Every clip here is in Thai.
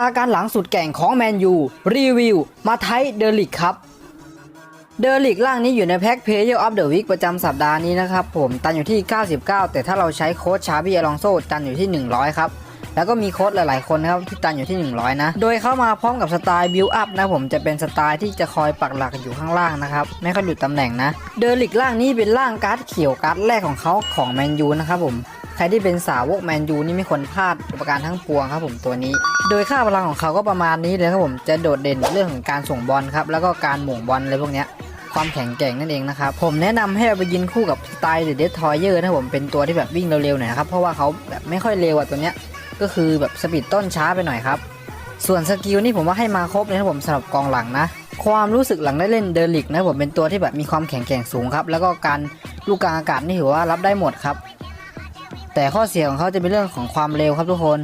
อาการหลังสุดแก่งของแมนยู รีวิว มาไทเดลิกครับ เดลิกล่างนี้อยู่ในแพ็กเพย์ออฟเดอะวิกประจำสัปดาห์นี้นะครับผม ตันอยู่ที่ 99 แต่ถ้าเราใช้โค้ดชาบีอลองโซตันอยู่ที่ 100 ครับ แล้วก็มีโค้ดหลายๆคนนะครับที่ตันอยู่ที่ 100 นะ โดยเข้ามาพร้อมกับสไตล์บิวอัพนะผมจะเป็นสไตล์ที่จะคอยปักหลักอยู่ข้างล่างนะครับ ไม่ค่อยหลุดตำแหน่งนะ เดลิกล่างนี้เป็นล่างการ์ดเขียวการ์ดแรกของเขาของแมนยูนะครับผมใครที่เป็นสาวกแมนยูนี่ไม่ควรพลาดอุปการทั้งปวงครับผมตัวนี้ โดยค่าพลังของเขาก็ประมาณนี้เลยครับผมจะโดดเด่นเรื่องของการส่งบอลครับแล้วก็การหม่งบอลอะไรพวกเนี้ยความแข็งแกร่งนั่นเองนะครับผมแนะนำให้เอาไปยินคู่กับสไตล์เดดทอยเยอร์นะผมเป็นตัวที่แบบวิ่งเร็วๆหน่อยนะครับเพราะว่าเขาแบบไม่ค่อยเร็วอะตัวเนี้ย ก็คือแบบสปีดต้นช้าไปหน่อยครับ ส่วนสกิลนี่ผมว่าให้มาครบเลยนะผมสำหรับกองหลังนะ ความรู้สึกหลังได้เล่นเดลิกนะผมเป็นตัวที่แบบมีความแข็งแกร่งสูงครับ แล้วก็การลูกกลางอากาศนี่ถือว่ารับได้หมดครับ แต่ข้อเสียของเขาจะเป็นเรื่องของความเร็วครับทุกคน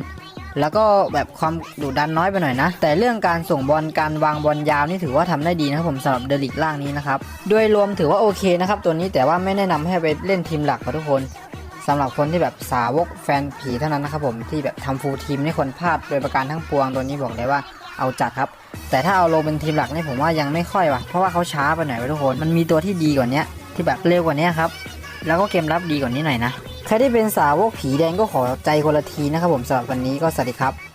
แล้วก็แบบความดุดันน้อยไปหน่อยนะ แต่เรื่องการส่งบอลการวางบอลยาวนี่ถือว่าทำได้ดีนะครับผมสำหรับเดลิกล่างนี้นะครับโดยรวมถือว่าโอเคนะครับตัวนี้แต่ว่าไม่แนะนำให้ไปเล่นทีมหลักครับทุกคน สำหรับคนที่แบบสาวกแฟนผีเท่านั้นนะครับผมที่แบบทำฟูลทีมให้คนพลาดโดยประการทั้งปวงตัวนี้บอกเลยว่าเอาจัดครับ แต่ถ้าเอาลงเป็นทีมหลักนี่ผมว่ายังไม่ค่อยว่ะเพราะว่าเขาช้าไปหน่อยทุกคนมันมีตัวที่ดีกว่านี้ที่แบบเร็วกว่านี้ครับแล้วก็เกมรับดีกว่านี้หน่อยนะใครที่เป็นสาวกผีแดงก็ขอใจคนละทีนะครับผมสำหรับวันนี้ก็สวัสดีครับ